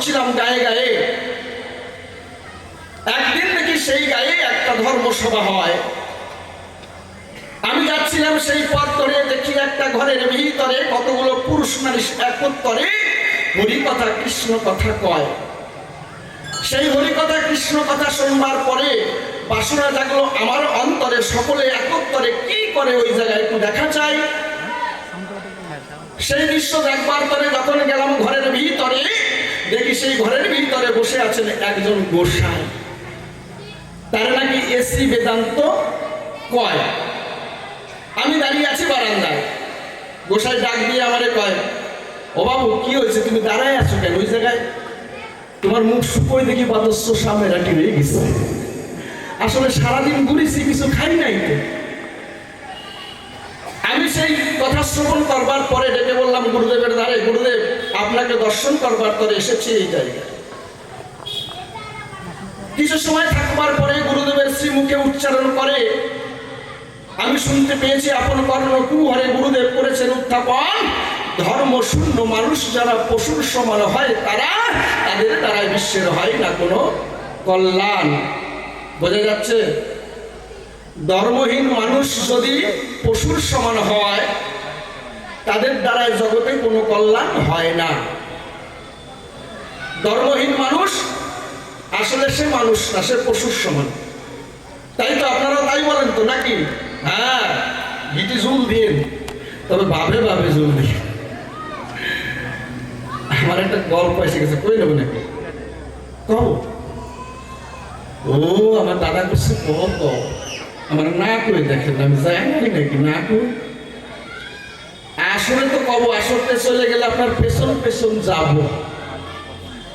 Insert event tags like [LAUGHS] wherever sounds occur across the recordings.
করছিলাম গায়ে গায়ে। একদিন দেখি সেই গায়ে একটা ধর্মসভা হয়। আমি যাচ্ছিলাম সেই পথ ধরে, দেখি একটা ঘরের ভিতরে কতগুলো পুরুষ মানুষ একত্তরে হরি কথা কৃষ্ণ কথা কয়। সেই হরি কথা কৃষ্ণ কথা শুনবার পরে বাসনা জাগলো, আমার অন্তরে সকলে একত্তরে কি করে ওই জায়গায় একটু দেখা চাই? সেই দৃশ্য দেখবার পরে যখন গেলাম ঘরের ভিতরে দেখি সেই ঘরের ভিতরে বসে আছেন একজন গোসাই। তার নাকি এসি বেদান্ত কয়? আমি দাঁড়িয়ে আছি বারান্দায়। গোসাই ডাক দিয়ে আমারে কয়, ও বাবু, কি হয়েছে? তুমি দাঁড়ায় আছো কেন? ওই জায়গায় তোমার মুখ শুকোয় দেখি বাদস্য সামনে রাখি রয়ে গেছে। আসলে সারাদিন ঘুরেছি, কিছু খাই নাই তো। আমি সেই কথা শ্রবণ করবার পরে ডেকে বললাম, গুরুদেবের দ্বারে, গুরুদেব, আপনাকে দর্শন করবার পরে এসেছি এই জায়গায়। কিছু সময় থাকবার পরে গুরুদেবের শ্রীমুখে উচ্চারণ করে, আমি শুনতে পেয়েছি আপন কর্ণ কুহরে গুরুদেব করেছেন উত্থাপন। ধর্ম শূন্য মানুষ যারা পশুর সমান হয় তারা, তাদের দ্বারা বিশ্বের হয় না কোনো কল্যাণ। বোঝা যাচ্ছে? ধর্মহীন মানুষ যদি পশুর সমান হয়, তাদের দ্বারাই জগতে কোনো কল্যাণ হয় না। ধর্মহীন মানুষ, আসলে সে মানুষ না, সে পশুর সমান। তাই তো আপনারা তাই বলেন তো নাকি? হ্যাঁ গিটি জুল দিন। তবে ভাবে ভাবে জুল দিন। আমার একটা গল্প এসে গেছে, কই নেব নাকি? কব ও, আমার দাদা করছে কব কব আমার না করে দেখেন, আমি জানি নাকি না করে আসলে তো কব আসতে চলে গেলে আপনার পেছন পেছন যাব।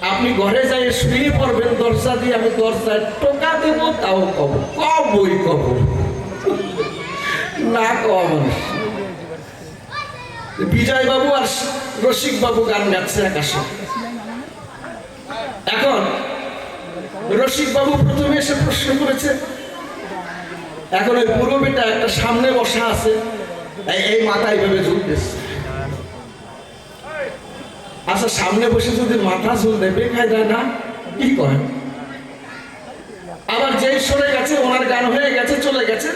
আপনি ঘরে যাই শুয়ে পড়বেন, দরজা দিয়ে আমি দরজায় টোকা দেব, তাও কব, কবই কব। না মানুষ। বিজয় বাবু আর রসিক বাবু গান গাচ্ছে আকাশে। এখন রসিক বাবু প্রথমে এসে প্রশ্ন করেছে এখন ওই পুরো বেটা একটা সামনে বসা আছে। এই- এই মাথায় ভেবে ঝুলতেছে। আচ্ছা সামনে বসে যদি মাথা ঝুল দেবে খাই দেয় না? কি করেন? আবার যেই সরে গেছে ওনার গান হয়ে গেছে চলে গেছে।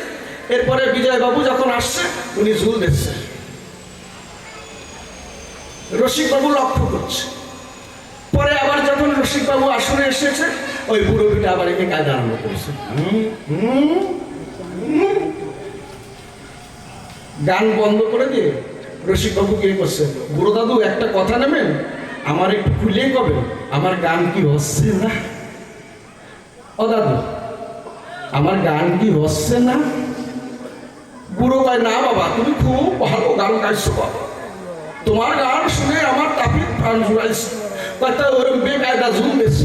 এরপরে বিজয় বাবু যখন আসছে উনি ঝুল দিচ্ছে রসিক বাবু লক্ষ্য করছে। পরে আবার যখন রসিক বাবু আসনে এসেছে ওই বুড়ো বিটা আবার একে কাজ আরম্ভ করছে। হুম, হুম। গান বন্ধ করে দিয়ে রসিক বাবু কি করছে বুড়ো দাদু একটা কথা নেবেন? আমার একটু খুলে কবে? আমার গান কি হচ্ছে না? ও দাদু, আমার গান কি হচ্ছে না? বুড়ো কয়, না বাবা, তুমি খুব ভালো গান গাইছো বাবা। তোমার গান শুনে আমার তাপিত প্রাণ জুড়াইছে। ওরম বেকায়দা দিচ্ছ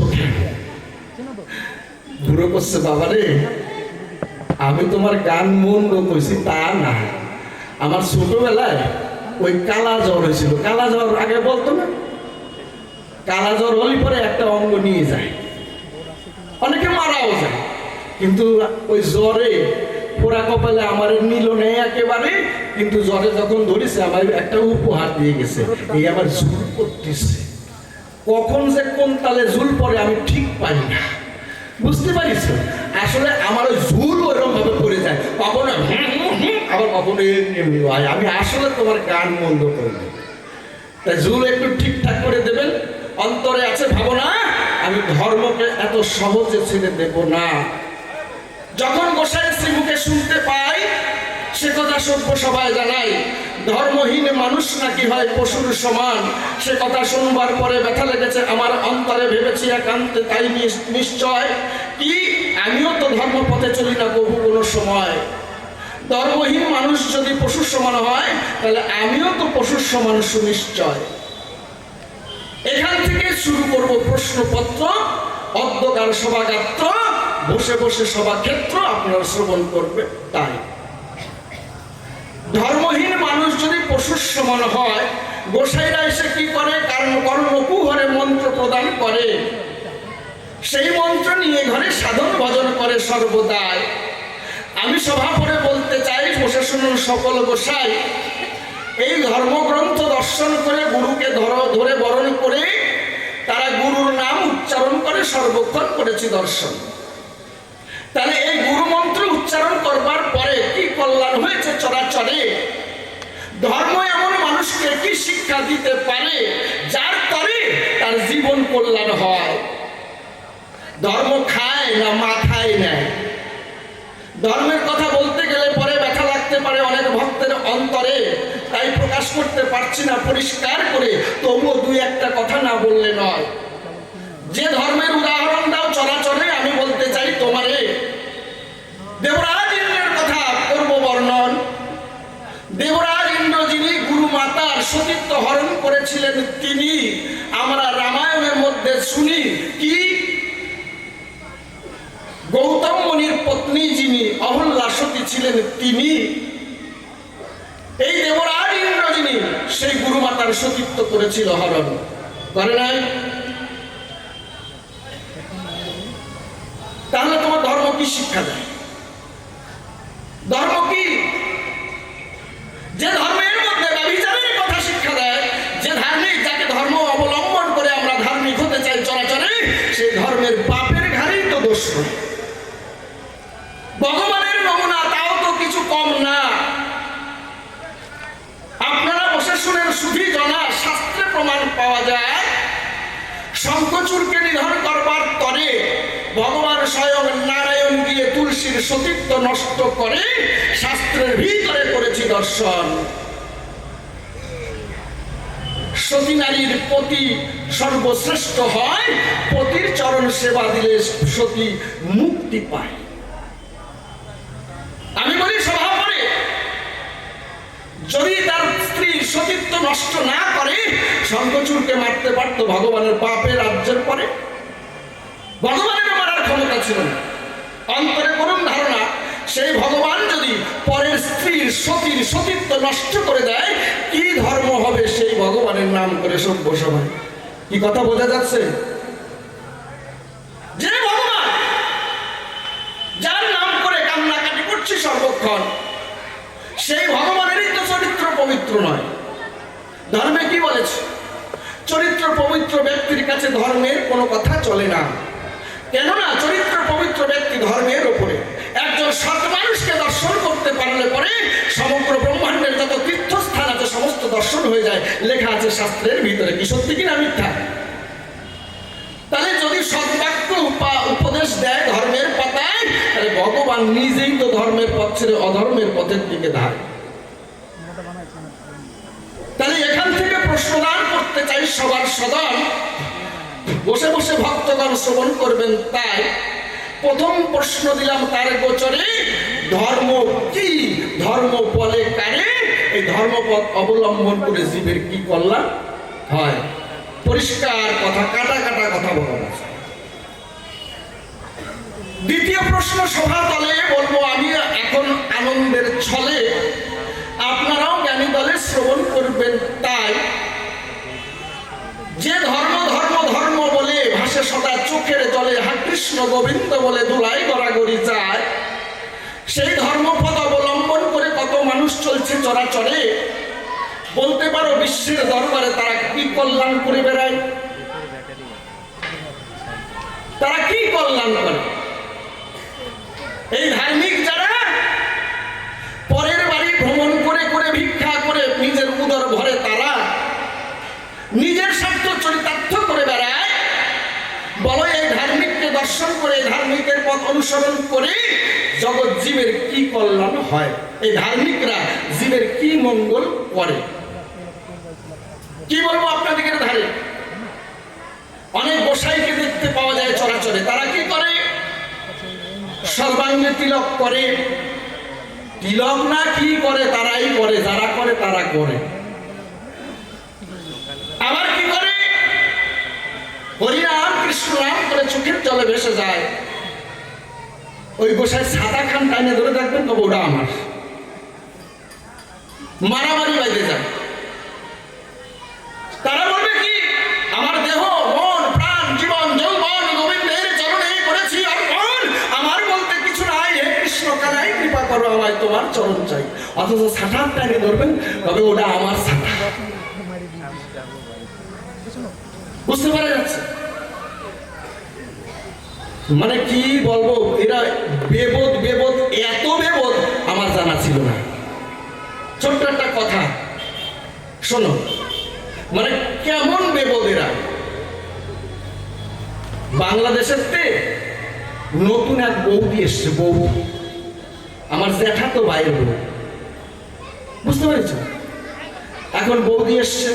বুড়ো করছে বাবা রে আমি তোমার গান মন্দ কইছি, তা না। আমার ছোটবেলায় ওই কালা জ্বর হয়েছিল। কালা জ্বর আগে বলতো না? কালা জ্বর হলে পরে একটা অঙ্গ নিয়ে যায়। অনেকে মারাও যায়। কিন্তু ওই জ্বরে পোড়া কপালে আমার নিল নেই একেবারে। কিন্তু জ্বরে যখন ধরেছে, আমার একটা উপহার দিয়ে গেছে। এই আমার ঝুল করতেছে। কখন যে কোন তালে ঝুল পরে আমি ঠিক পাই না। বুঝতে পারিস? আসলে আমার ওই ঝুল আবার কখনো এমনি হয় আমি আসলে তোমার গান বন্ধ করে দেব তাই ঝুল একটু ঠিকঠাক করে দেবেন। অন্তরে আছে ভাবনা, আমি ধর্মকে এত সহজে ছেড়ে দেব না। যখন গোসাই শ্রীমুখে শুনতে পাই, সে কথা সভ্য সবাই জানাই, ধর্মহীন মানুষ নাকি হয় পশুর সমান? সে কথা শুনবার পরে ব্যথা লেগেছে আমার অন্তরে, ভেবেছি একান্তে তাই নিশ্চয়। কি? আমিও তো ধর্মপথে চলি না কবু কোনো সময়। ধর্মহীন মানুষ যদি পশুর সমান হয়, তাহলে আমিও তো পশুর সমান সুনিশ্চয়। এখান থেকে শুরু করব প্রশ্নপত্র অধ্যকার সভাগাত্র, বসে বসে সভাক্ষেত্র, আপনারা শ্রবণ করবে তাই। ধর্মহীন মানুষ যদি পশুর সমান হয়, গোসাইরা এসে কি করে? কারণ কর্ণকুহরে মন্ত্র প্রদান করে। সেই মন্ত্র নিয়ে ঘরে সাধন ভজন করে সর্বদাই। আমি সভা করে বলতে শুনুন সকল গোসাই। এই ধর্মগ্রন্থ দর্শন করে গুরুকে ধরে বরণ করে তারা গুরুর সর্বক্ষণ করেছি দর্শন। তাহলে এই গুরু মন্ত্র উচ্চারণ করবার পরে কি কল্যাণ হয়েছে চরাচরে? ধর্ম এমন মানুষকে কি শিক্ষা দিতে পারে যার তরে তার জীবন কল্যাণ হয়? ধর্ম খায় না মাথায় নেয় ধর্মের কথা বলতে পারে ভক্তের অন্তরে তাই প্রকাশ করতে পারছি না, পরিষ্কার করে। তবুও দুই একটা কথা না বললে নয়। যে ধর্মের উদাহরণ দাও চলাচলে, আমি বলতে চাই তোমারে। দেবরাজ ইন্দ্রের কথা করব বর্ণন। দেবরাজ ইন্দ্র যিনি গুরু মাতার সতীত্ব হরণ করেছিলেন, তিনি আমরা রামায়ণের মধ্যে শুনি কি? গৌতম মুনির পত্নী যিনি অহল্যা সতী ছিলেন, তিনি এই দেবরাজ ইন্দ্রজিনী সেই গুরু মাতার সতীত্ব করেছিল হরণ। করে নাই? তাহলে তোমার ধর্ম কি শিক্ষা দেয়? শঙ্কচূড়কে নিধন করবার তরে ভগবান স্বয়ং নারায়ণ গিয়ে তুলসীর সতীত্ব নষ্ট করে শাস্ত্রের ভিতরে করেছি দর্শন। সতী নারীর পতি সর্বশ্রেষ্ঠ হয়, পতির চরণ সেবা দিলে সতী মুক্তি পায় আমি বলি স্বভাব করে যদি তার স্ত্রী সতীত্ব নষ্ট না করে শঙ্কচূড়কে মারতে পারত ভগবানের পাপের রাজ্যের পরে। ভগবানের মারার ক্ষমতা ছিল না। অন্তরে করুন ধারণা, সেই ভগবান যদি পরের স্ত্রীর সতীর সতীত্ব নষ্ট করে দেয়, কি ধর্ম হবে সেই ভগবানের নাম করে সভ্য সবাই কি কথা বোঝা যাচ্ছে? যে ভগবান যার নাম করে কান্নাকাটি করছি সর্বক্ষণ, সেই ভগবানেরই তো চরিত্র পবিত্র নয়। ধর্মে কি বলেছে? চরিত্র পবিত্র ব্যক্তির কাছে ধর্মের কোনো কথা চলে না। কেননা চরিত্র পবিত্র ব্যক্তি ধর্মের ওপরে একজন সৎ মানুষকে দর্শন করতে পারলে পরে সমগ্র ব্রহ্মাণ্ডের যত তীর্থস্থান আছে, সমস্ত দর্শন হয়ে যায়। লেখা আছে শাস্ত্রের ভিতরে। কি সত্যি কিনা মিথ্যা? তাহলে যদি সদ্বাক্য উপা- উপদেশ দেয় ধর্মের পাতায়, তাহলে ভগবান নিজেই তো ধর্মের পথ ছেড়ে অধর্মের পথের দিকে ধায় তাহলে এখান থেকে প্রশ্নদান করতে চাই সবার সদন বসে বসে ভক্তগণ শ্রবণ করবেন তাই প্রথম প্রশ্ন দিলাম তার গোচরে? ধর্ম কি? ধর্ম বলে কারে? এই ধর্মপথ অবলম্বন করে জীবের কি কল্যাণ হয়? পরিষ্কার কথা, কাটা কাটা কথা বলা দ্বিতীয় প্রশ্ন সভা দলে বলব, আমি এখন আনন্দের ছলে আপনারাও জ্ঞানী দলে শ্রবণ করবেন তাই যে ধর্ম ধর্ম ধর্ম বলে ভাসে সদা চোখের জলে হা কৃষ্ণ গোবিন্দ বলে দুলাই গড়াগড়ি যায় সেই ধর্মপদ অবলম্বন করে কত মানুষ চলছে চরাচরে। বলতে পারো বিশ্বের দরবারে তারা কি কল্যাণ করে বেড়ায়? তারা কি কল্যাণ করে? এই ধার্মিক যারা পরের বাড়ি ভ্রমণ করে করে ভিক্ষা করে নিজের উদর ভরে তারা নিজের স্বার্থ চরিতার্থ করে বেড়ায় বলো এই দর্শন করে, ধার্মিকের পথ অনুসরণ করে জগৎ জীবের কি কল্যাণ হয়? এই ধার্মিকরা জীবের কি মঙ্গল করে? কি বলব আপনাদের ধারে? অনেক গোসাইকে দেখতে পাওয়া যায় চরাচরে। তারা কি করে? সর্বাঙ্গে তিলক করে। তিলক না কি করে? তারাই করে। যারা করে, তারা করে আবার কি করে হরিনাম কৃষ্ণ নাম করে চোখের জলে ভেসে যায়। ওই গোসাই সাদা খান টাইনে ধরে থাকবেন তবে ওটা আমার। মারামারি বাইরে যায়। তারা বলবে কি, আমার দেহ, মন, প্রাণ, জীবন, যৌবন, গোবিন্দের চরণে করেছি অর্পণ আমার বলতে কিছু নাই। হে কৃষ্ণ কানাই, কৃপা করো আমায় তোমার চরণ চাই। অথচ সাঁটার টাইনে ধরবেন, তবে ওটা আমার সাঁটা বুঝতে পারা যাচ্ছে। মানে কি বলব, এরা বেবদ বেবদ, এত বেবোধ আমার জানা ছিল না। ছোট্ট একটা কথা, শোনো মানে কেমন বেবদ এরা? বাংলাদেশের তে নতুন এক বৌদি এসছে, বউ। আমার জ্যাঠা তো বাইরে বুঝতে পেরেছ? এখন বৌদি এসছে।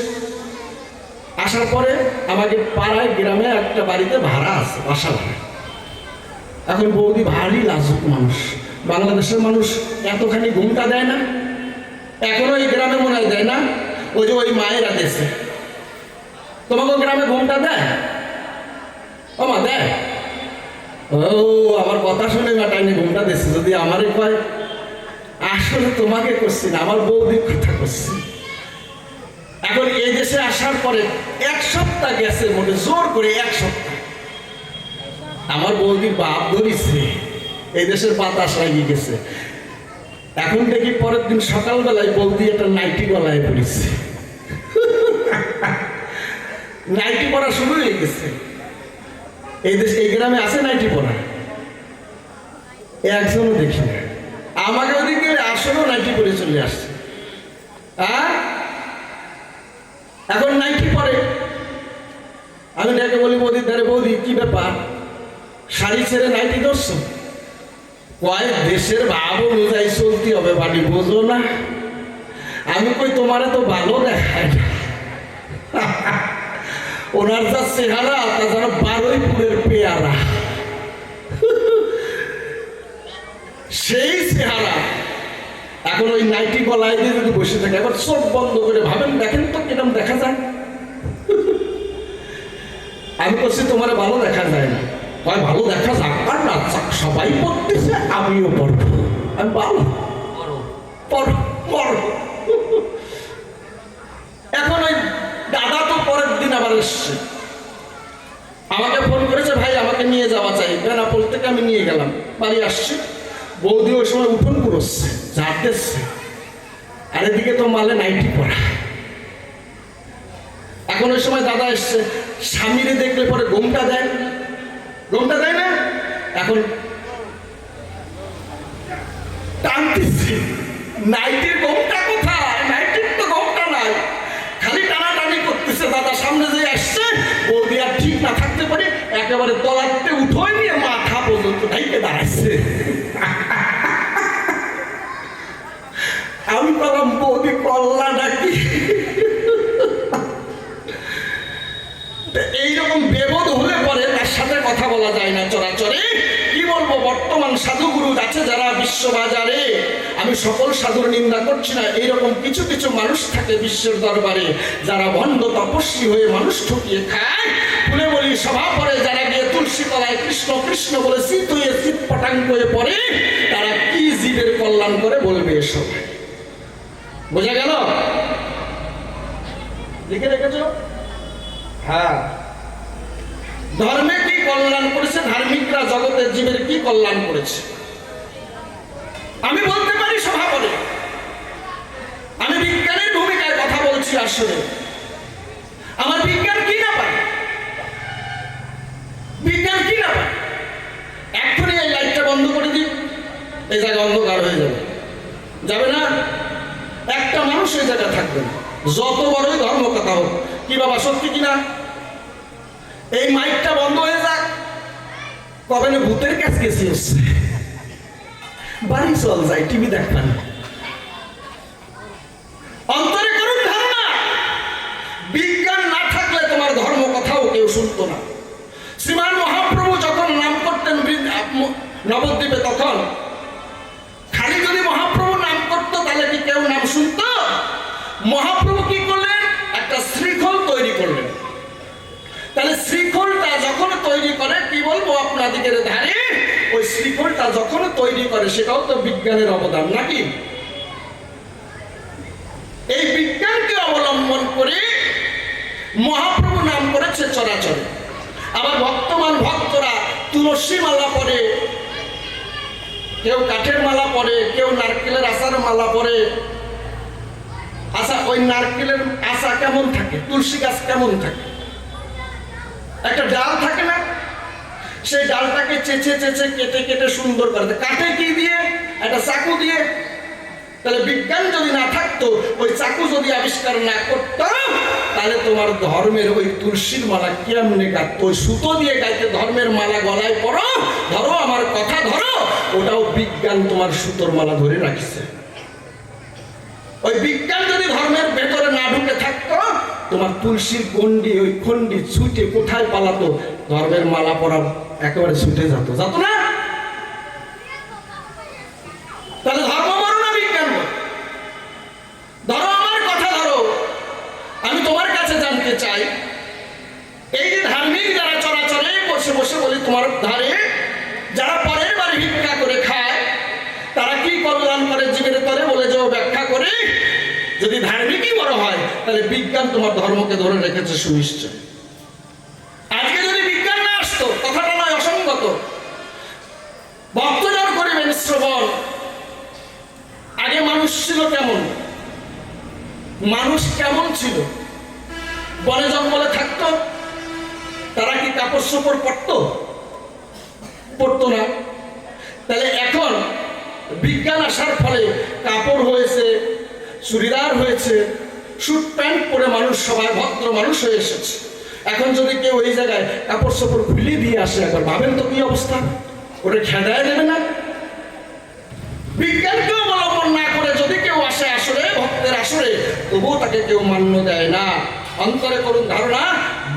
আসার পরে আমাকে পাড়ায় গ্রামে একটা বাড়িতে ভাড়া আছে বাসা ভাড়া এখন বৌদি ভারী লাজুক মানুষ। বাংলাদেশের মানুষ এতখানি ঘুমটা দেয় না, এখনও এই গ্রামে মনে হয় দেয় না, ওই যে ওই মায়েরা দেশে তোমাকে গ্রামে ঘুমটা দেয়? ও মা, দেয়? ও, আমার কথা শুনে মাটাইনি ঘুমটা দিচ্ছে যদি আমারই কয়, আসলে তোমাকে করছি না, আমার বৌদির কথা করছি। এখন এই দেশে আসার পরে এক সপ্তাহ গেছে মোটে জোর করে এক সপ্তাহ। আমার বৌদির বাপ ধরিছে। এই দেশের বাতাস লাগিয়ে গেছে। এখন দেখি পরের দিন সকালবেলায় বৌদি একটা নাইটি গলায় পড়েছে। [LAUGHS] নাইটি পরা শুরু হয়ে গেছে। এই দেশ এই গ্রামে আছে নাইটি পরা? একজনও দেখি না। আমাকে ওদিকে আসলেও নাইটি পরে চলে আসছে। হ্যাঁ এখন নাইটি পরে। আমি ডেকে বলি বৌদির ধারে বৌদি, কি ব্যাপার? শাড়ি ছেড়ে নাইটি ধরছো? কয়েক দেশের ভাব অনুযায়ী চলতে হবে বাড়ি বোঝো না? আমি কই, তোমারে তো ভালো দেখায় ওনার যা চেহারা, তা যেন বারুইপুরের পেয়ারা। সেই চেহারা। এখন ওই নাইটি গলায় দিয়ে যদি বসে থাকে, এবার চোখ বন্ধ করে ভাবেন, দেখেন তো কিরম দেখা যায়। আমি বলছি, তোমার ভালো দেখা যায় না। কয় ভালো দেখা যাক, আর না যাক, সবাই পড়তেছে আমিও পড়ব। আমি ভালো পড়। পড় এখন ওই দাদা তো পরের দিন আবার এসছে। আমাকে ফোন করেছে, ভাই, আমাকে নিয়ে যাওয়া চাই। বেনাপোল থেকে আমি নিয়ে গেলাম। বাড়ি আসছি। বৌদি ওই সময় উঠোন ঝাড় দিচ্ছে আর এদিকে তো মালে নাইটি পড়া এখন ওই সময় দাদা এসছে, স্বামীরে দেখলে পরে ঘুমটা দেয়। ঘুমটা দেয় না? এখন টানতেছে। নাইটির ঘুমটা কোথায়? নাইটির তো ঘুমটা নাই। খালি টানাটানি করতেছে দাদা, সামনে যে আসছে, বৌদি আর ঠিক না থাকতে পারে, একেবারে তলাতে উঠোয় নিয়ে মাথা পর্যন্ত ঢাইকে দাঁড়াচ্ছে আমি বললাম বৌদি কল্লা ডাকি। এইরকম বেবোধ হলে পরে তার সাথে কথা বলা যায় না চরাচরে। কি বলব, বর্তমান সাধুগুরু আছে যারা বিশ্ববাজারে। আমি সকল সাধুর নিন্দা করছি না, এইরকম কিছু কিছু মানুষ থাকে বিশ্বের দরবারে, যারা ভণ্ড তপস্বী হয়ে মানুষ ঠকিয়ে খায়। ফুলে বলি, সভা পরে যারা গিয়ে তুলসী তলায় কৃষ্ণ কৃষ্ণ বলে শীত হয়ে শীত পটাঙ্গ হয়ে পড়ে, তারা কি জীবের কল্যাণ করে বলবে এসব বোঝা গেল? লিখে রেখেছো? হ্যাঁ। ধর্মে কি কল্যাণ করেছে? ধার্মিকরা জগতের জীবের কি কল্যাণ করেছে? আমি বলতে পারি সভা বলে আমি বিজ্ঞানের ভূমিকায় কথা বলছি আসলে আমার বিজ্ঞান কি না পারে বিজ্ঞান কি না পারে এক্ষুনি এই লাইটটা বন্ধ করে দিই এই জায়গা অন্ধকার হয়ে যাবে। এই জায়গায় থাকবে। না যত বড়ই ধর্ম কথা হোক, কি বাবা, সত্যি কিনা এই মাইকটা বন্ধ হয়ে যাক। কবে ভূতের কাছে গেছি বাড়ি চল যাই, টিভি দেখবেন অন্তরে করুন ধারণা বিজ্ঞান না থাকলে তোমার ধর্ম কথাও কেউ শুনতো না। শ্রীমান মহাপ্রভু যখন নাম করতেন নবদ্বীপে তখন, খালি যদি মহাপ্রভু নাম করতো, তাহলে কি কেউ নাম শুনতো? বলব আপনাদের ধারে ওই শৃঙ্খলটা যখন তৈরি করে, সেটাও তো বিজ্ঞানের অবদান, নাকি? এই বিজ্ঞানকে অবলম্বন করে মহাপ্রভু নাম করেছে চরাচরে। আবার বর্তমান ভক্তরা তুলসী মালা পরে, কেউ কাঠের মালা পরে, কেউ নারকেলের আচার মালা পরে। আশা ওই নারকেলের আশা কেমন থাকে? তুলসী গাছ কেমন থাকে? একটা ডাল থাকে না? সেই ডালটাকে চেঁচে চেঁচে কেটে কেটে সুন্দর করে। কাটে কি দিয়ে? একটা চাকু দিয়ে। তাহলে বিজ্ঞান যদি না থাকতো, ওই চাকু যদি আবিষ্কার না করতাম তাহলে তোমার ধর্মের ওই তুলসীর মালা কেমনে গাইতো ওই সুতো দিয়ে গাইতে ধর্মের মালা গলায় পড়ো, ধরো, আমার কথা ধরো, ওটাও বিজ্ঞান তোমার সুতোর মালা ধরে রাখছে। ওই বিজ্ঞান যদি ধর্মের ভেতরে না ঢুকে থাকতো, তোমার তুলসীর গন্ডি ওই খন্ডি ছুটে কোথায় পালাতো? ধর্মের মালা পরা একেবারে ছুটে যেত যেত না। তাহলে ধর্ম মানো না বিজ্ঞান? ধরো আমার কথা ধরো। আমি তোমার কাছে জানতে চাই। এই যে ধার্মিক যারা চলাচলে বসে বসে বলি তোমার ধারে, যারা পরের বাড়ি ভিক্ষা করে খায়, তারা কি কল্যাণ করে জীবের তরে? বলে যে ব্যাখ্যা করে। যদি ধার্মিকই বড় হয়, তাহলে বিজ্ঞান তোমার ধর্মকে ধরে রেখেছে সুনিশ্চয় আজকে যদি বিজ্ঞান না আসতো কথাটা নয় অসঙ্গত ভক্তজন করিবেন শ্রবণ আগে মানুষ ছিল কেমন মানুষ কেমন ছিল? বনে জঙ্গলে থাকতো? তারা কি কাপড় চোপড় পরতো? পরতো না। তাহলে এখন বিজ্ঞান আসার ফলে কাপড় হয়েছে, চুড়িদার হয়েছে স্যুট প্যান্ট পরে মানুষ সবাই ভদ্র মানুষ হয়ে এসেছে। এখন যদি কেউ এই জায়গায় কাপড় চোপড় খুলে দিয়ে আসে, একবার ভাবেন তো কি অবস্থা? ওটা খেদায় দেবে না? বিজ্ঞানকে অবলম্বন না করে যদি কেউ আসে আসরে ভক্তের আসরে তবুও তাকে কেউ মান্য দেয় না। অন্তরে করুন ধারণা,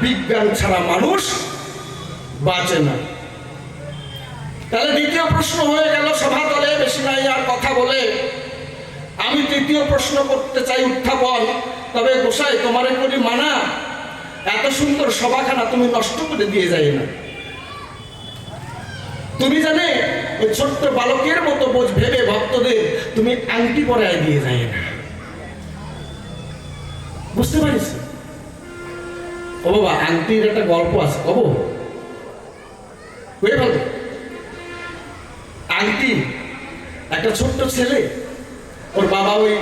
বিজ্ঞান ছাড়া মানুষ বাঁচে না। তাহলে দ্বিতীয় প্রশ্ন হয়ে গেল সভাতলে, বেশি নাই আর কথা বলে। আমি তৃতীয় প্রশ্ন করতে চাই উত্থাপন, তবে গোসাই, তোমার করি মানা, এত সুন্দর সভাখানা তুমি নষ্ট করে দিয়ে যায় না। তুমি জানে ওই ছোট্ট বালকের মতো বোঝ ভেবে ভক্তদের তুমি আংটি পরায় দিয়ে যায় না। বুঝতে পারিস? ও বাবা আংটির একটা গল্প আছে। কব বুঝে পারবে একটা ছোট্ট ছেলে, ওর বাবা ওই